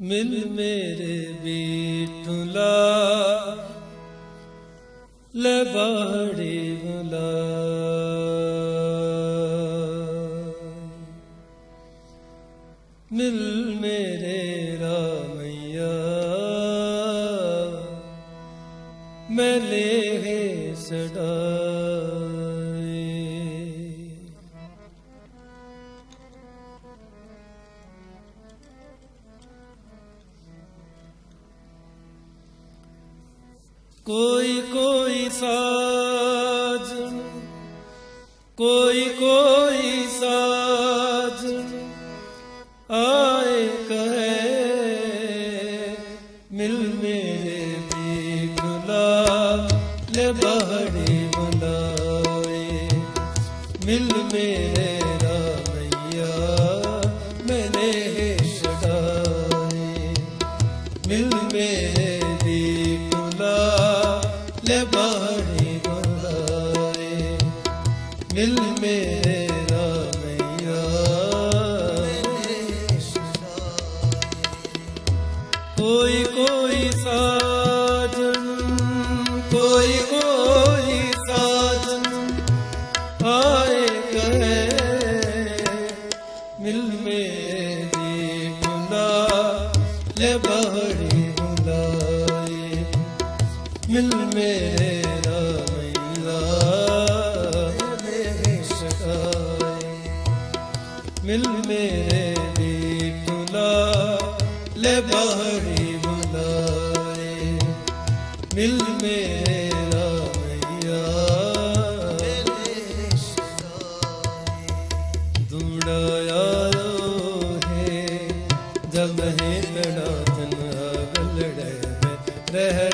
ਮਿਲ ਮੇਰੇ ਬੀਟੁਲਾ ਲੈ। ਬਾੜੇ ਬੁਲਾ ਮਿਲ ਮੇਰੇ ਰਾਮਈਆ। ਮੈਂ ਲੈ ਸੜਾਏ ਕੋਈ ਕੋਈ ਸਾਜਨ ਕੋਈ ਕੋਈ ਸਾਜਨ ਆਏ ਕਹੇ, ਮਿਲ ਮੇਰੇ ਦੀ ਲੈ ਬਹੜੀ ਬੁਲਾਏ, ਮਿਲ ਮੇਰੇ ਰਾਮਈਆ। ਲੈ ਬਾਣੀ ਮਿਲ ਮੇਰੇ ਰਾਮਈਆ ਕੋਈ ਕੋਈ ਸਾਜਨ ਕੋਈ ਕੋਈ ਸਾਜਨ ਆਏ ਕਹੇ ਮਿਲ ਮੇਰੀ ਬੁਲਾ ਲੈ ਬਹੜੀ ਬੁਲਾਏ ਮਿਲ ਮੇਰਾ ਮਿਲ ਮੇਰੇ ਦੀ ਤੁਲਾ ਲੈ ਬਾਹਰੀ ਬੁਲਾਏ ਮਿਲ ਮੇਰਾ ਮੈया ਦੁੜਾਇਆ ਹੈ ਜਬ ਹੈ ਤੜਾ ਤਨ ਗਲੜੇ में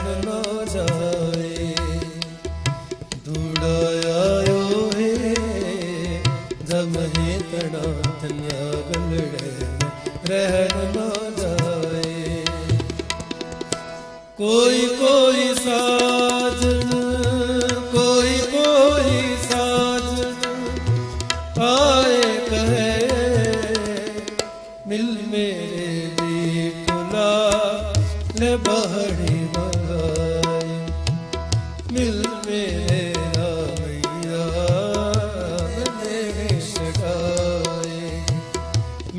ਰਹਿਣ ਨਾ ਜਾਏ। ਕੋਈ ਕੋਈ ਸਾਜਨ ਕੋਈ ਕੋਈ ਸਾਜਨ ਆਏ ਕਹੇ, ਮਿਲ ਮੇਰੇ ਦੀ ਤੁਲਾ ਲੈ ਬਹੜੀ ਬਗਾਏ ਮਿਲ ਮੇਰੇ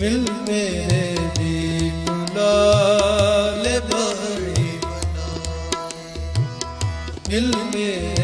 ਮਿਲ ਮੇਰੇ ਦੀ ਤੁਲਾ ਲੈ ਬਹੜੀ ਮਿਲ ਮੇਰੇ